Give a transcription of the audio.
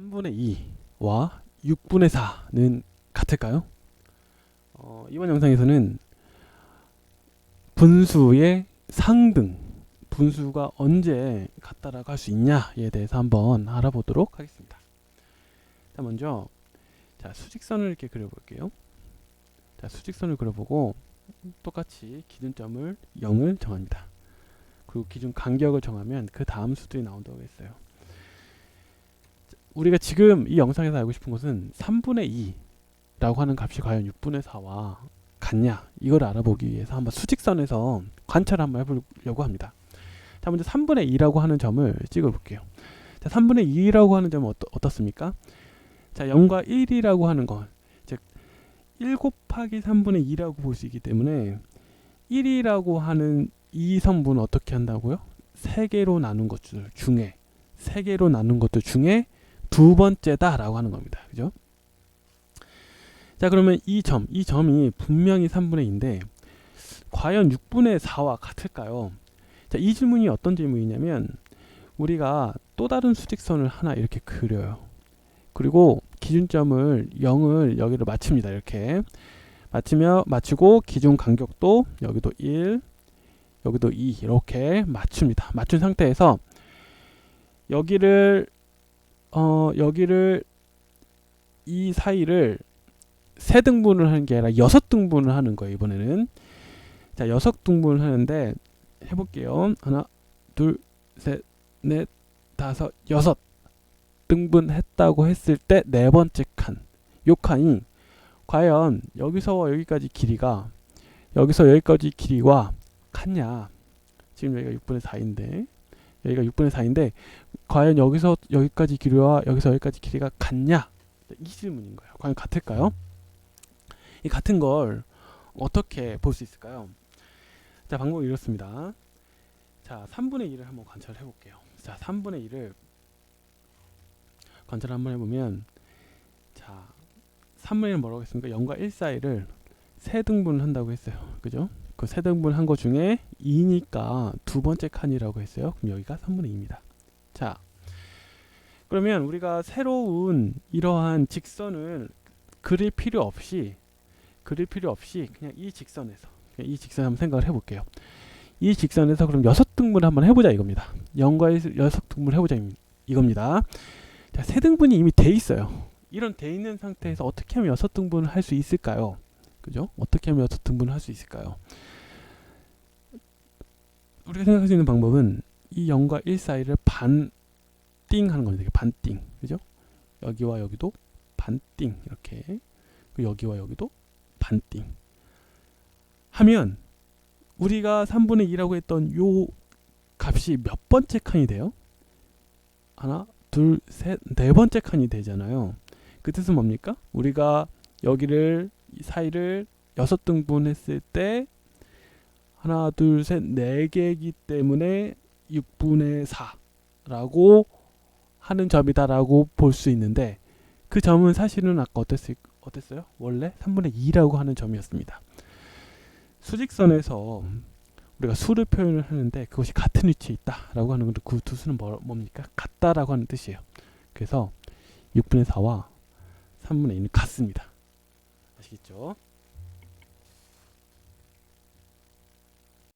3분의 2와 6분의 4는 같을까요? 어, 이번 영상에서는 분수의 상등, 분수가 언제 같다라고 할 수 있냐에 대해서 한번 알아보도록 하겠습니다. 자, 먼저 자, 수직선을 이렇게 그려볼게요. 자, 수직선을 그려보고 똑같이 기준점을 0을 정합니다. 그리고 기준 간격을 정하면 그 다음 수들이 나온다고 했어요. 우리가 지금 이 영상에서 알고 싶은 것은 3분의 2라고 하는 값이 과연 6분의 4와 같냐 이걸 알아보기 위해서 한번 수직선에서 관찰을 한번 해보려고 합니다. 자 먼저 3분의 2라고 하는 점을 찍어 볼게요. 자 3분의 2라고 하는 점은 어떠, 어떻습니까? 자 0과 1이라고 하는 건 즉, 1 곱하기 3분의 2라고 볼 수 있기 때문에 1이라고 하는 이 성분은 어떻게 한다고요? 세 개로 나눈 것들 중에 세 개로 나눈 것들 중에 두 번째다라고 하는 겁니다. 그죠? 자, 그러면 이 점, 이 점이 분명히 3분의 2인데 과연 6분의 4와 같을까요? 자, 이 질문이 어떤 질문이냐면 우리가 또 다른 수직선을 하나 이렇게 그려요. 그리고 기준점을 0을 여기로 맞춥니다. 이렇게 맞추며 맞추고 기준 간격도 여기도 1, 여기도 2 이렇게 맞춥니다. 맞춘 상태에서 여기를 어 여기를 이 사이를 세 등분을 하는 게 아니라 여섯 등분을 하는 거예요 이번에는. 자 여섯 등분을 하는데 해볼게요. 하나 둘 셋 넷 다섯 여섯 등분했다고 했을 때 네 번째 칸 요 칸이 과연 여기서 여기까지 길이가 여기서 여기까지 길이와 같냐? 지금 여기가 6분의 4인데 여기가 6분의 4인데 과연 여기서 여기까지 길이와 여기서 여기까지 길이가 같냐? 이 질문인 거예요. 과연 같을까요? 이 같은 걸 어떻게 볼 수 있을까요? 자 방법이 이렇습니다. 자 3분의 1을 한번 관찰해 볼게요. 자 3분의 1을 관찰 한번 해보면 자 3분의 1은 뭐라고 했습니까? 0과 1 사이를 세 등분을 한다고 했어요. 그죠? 그 세 등분 한 거 중에 2니까 두 번째 칸이라고 했어요. 그럼 여기가 3분의 2입니다. 자, 그러면 우리가 새로운 이러한 직선을 그릴 필요 없이 그릴 필요 없이 그냥 이 직선에서 그냥 이 직선 한번 생각을 해볼게요. 이 직선에서 그럼 여섯 등분 한번 해보자 이겁니다. 0과 1 여섯 등분 해보자 이겁니다. 자, 세 등분이 이미 돼 있어요. 이런 돼 있는 상태에서 어떻게 하면 여섯 등분을 할 수 있을까요? 그죠? 어떻게 하면 여섯 등분을 할 수 있을까요? 우리가 생각할 수 있는 방법은 이 0과 1 사이를 반띵 하는 겁니다. 반띵. 그죠? 여기와 여기도 반띵. 이렇게. 여기와 여기도 반띵. 하면 우리가 3분의 2라고 했던 요 값이 몇 번째 칸이 돼요? 하나, 둘, 셋, 네 번째 칸이 되잖아요. 그 뜻은 뭡니까? 우리가 여기를 이 사이를 여섯 등분했을 때 하나, 둘, 셋, 네 개이기 때문에 6분의 4라고 하는 점이다라고 볼 수 있는데 그 점은 사실은 아까 어땠어요? 어땠어요? 원래 3분의 2라고 하는 점이었습니다. 수직선에서 우리가 수를 표현을 하는데 그것이 같은 위치에 있다라고 하는 건데 그 두 수는 뭐, 뭡니까? 같다라고 하는 뜻이에요. 그래서 6분의 4와 3분의 2는 같습니다. 아시겠죠?